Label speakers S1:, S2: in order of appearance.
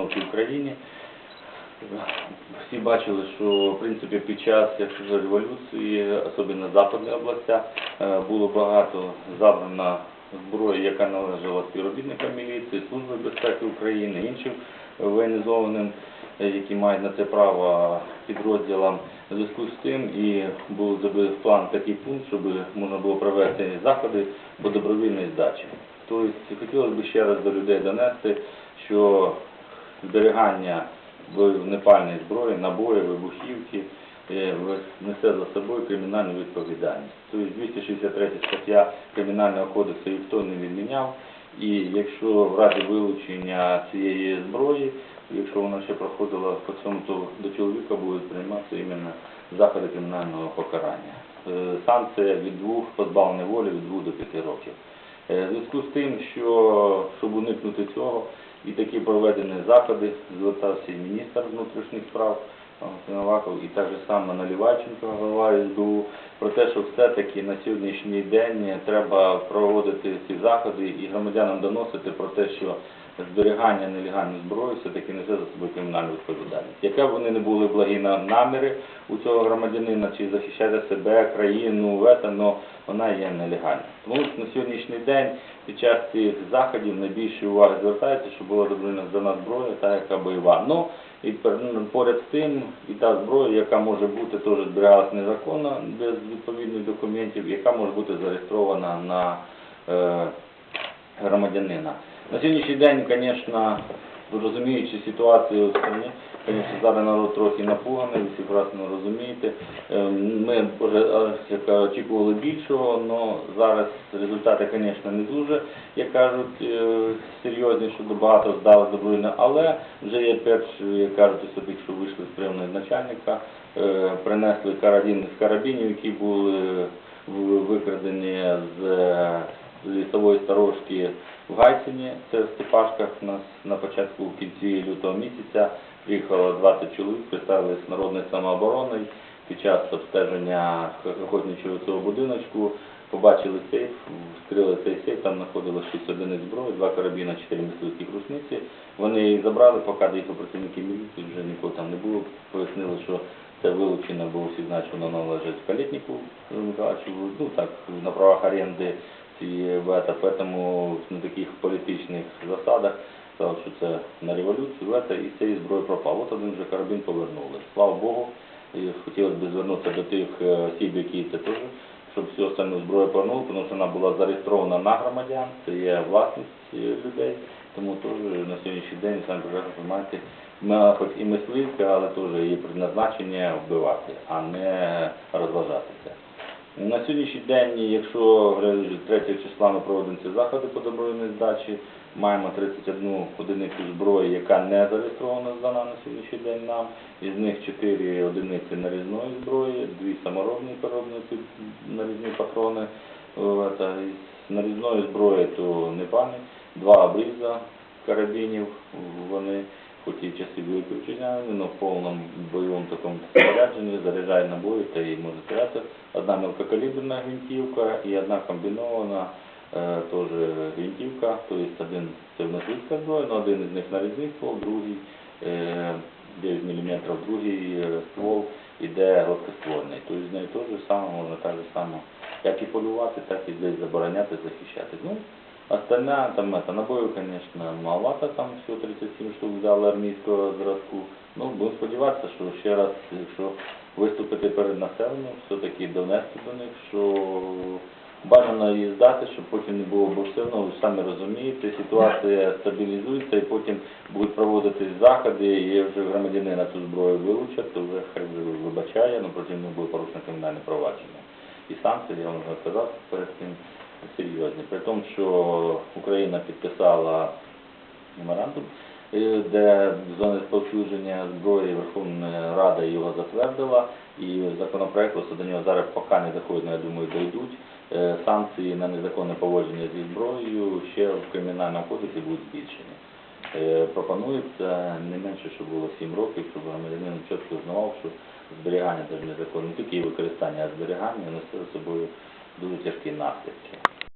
S1: В Україні. Всі бачили, що в принципі під час як кажу, революції, особливо в западних областях, е, було багато забрано зброї, яка належала співробітникам міліції, Служби безпеки України, іншим воєнізованим, які мають на це право підрозділам. В зв'язку з тим і був забив план такий пункт, щоб можна було провести заходи по добровільній здачі. Тобто хотілося б ще раз до людей донести, що зберігання вогнепальної зброї, набої, вибухівки е, несе за собою кримінальну відповідальність. Тобто 263 стаття Кримінального кодексу ніхто не відміняв, і якщо в разі вилучення цієї зброї, якщо вона ще проходила по цьому, то до чоловіка будуть прийматися іменно заходи кримінального покарання. Е, Санкція від двох позбавлення волі від 2 до 5 років. Е, зв'язку з тим, що щоб уникнути цього, і такі проведені заходи, звертався і міністр внутрішніх справ Новаков, і так же саме Наліваченко, голова СБУ, про те, що все-таки на сьогоднішній день треба проводити ці заходи і громадянам доносити про те, що зберігання нелегальної зброї все-таки несе за собою кримінальну відповідальність. Яка б вони не були благі на- наміри у цього громадянина, чи захищати себе, країну, вето, вона є нелегальна. Тому на сьогоднішній день під час цих заходів найбільше уваги звертається, що була здана зброя, та яка бойова. Ну і поряд з тим і та зброя, яка може бути теж зберігалась незаконно без відповідних документів, яка може бути зареєстрована на е, громадянина. На сьогоднішній день, звісно, розуміючи ситуацію звісно, зараз народ трохи напуганий, всі прекрасно розумієте. Ми вже як кажуть, очікували більшого, але зараз результати, звісно, не дуже, як кажуть, е, серйозні, що багато здали добровільно, але вже є перші, як кажуть, особі, що вийшли з прийомного начальника, е, принесли карабін з карабінів, які були викрадені е, з лісової сторожки в Гайсині, це в Степашках нас на початку в кінці лютого місяця приїхало 20 чоловік, представились з народною самообороною. Під час обстеження охотничого цього будиночку побачили сейф, вскрили цей сейф, там знаходилось 6 одиниць зброї, два карабіна, 4 мисливських рушниці. Вони її забрали, поки доїхали працівники міліції, вже нікого там не було. Пояснили, що це вилучено, знають, що належить Калітнику Миколаївичу, ну так, на правах оренди цієї вета, поэтому на таких політичних засадах сказав, що це на революцію вета, і цієї зброї пропав. От один вже карабін повернули. Слава Богу, і хотілося б звернутися до тих е, осіб, які це теж, щоб всю остальну зброю повернули, тому що вона була зареєстрована на громадян, це є власність е, людей, тому теж на сьогоднішній день, самі прекрасно знаєте, ми хоч і мисливська, але теж її призначення вбивати, а не розважатися. На сьогоднішній день, якщо говорили, 3 числа ми проводимо ці заходи по добровільній здачі, маємо 31 одиницю зброї, яка не зареєстрована здана на сьогоднішній день нам. Із них 4 одиниці нарізної зброї, 2 саморобні переробні нарізні патрони. Нарізної зброї то не пам'ять, два обріза карабінів, вони хоч і часи були вчиняні, але в повному бойовому такому спорядженні, заряджає набої та і може стріляти. Одна мелкокаліберна гвинтівка і одна комбінована е, теж гвинтівка, тобто один це внутрішня зброя, але один із них нарізний ствол, другий е, 9 мм, другий е, ствол іде гладкоствольний. Тобто з нею теж саме можна так само як і полювати, так і десь забороняти, захищати. Ну, Остальна там это, набою, конечно, маловато, там всього 37 штук взяли армійського зразку. Ну, будемо сподіватися, що ще раз, якщо виступити перед населенням, все-таки донести до них, що бажано її здати, щоб потім не було бурсивно, ви самі розумієте, ситуація стабілізується і потім будуть проводити заходи, і вже громадянина цю зброю вилучать, то вже хай вибачає, але потім не буде порушено кримінальне провадження. І санкції, я вам вже сказав перед тим, серйозні. При тому, що Україна підписала меморандум, е, де зони співчудження зброї Верховна Рада його затвердила, і законопроект просто до нього зараз поки не доходить, але я думаю, дійдуть. Е, Санкції на незаконне поводження зі зброєю ще в кримінальному кодексі будуть збільшені. Е, Пропонується не менше, щоб було 7 років, щоб громадянин чітко знав, що зберігання теж незаконне, не тільки її використання, а зберігання несе за собою дуже тяжкі наслідки.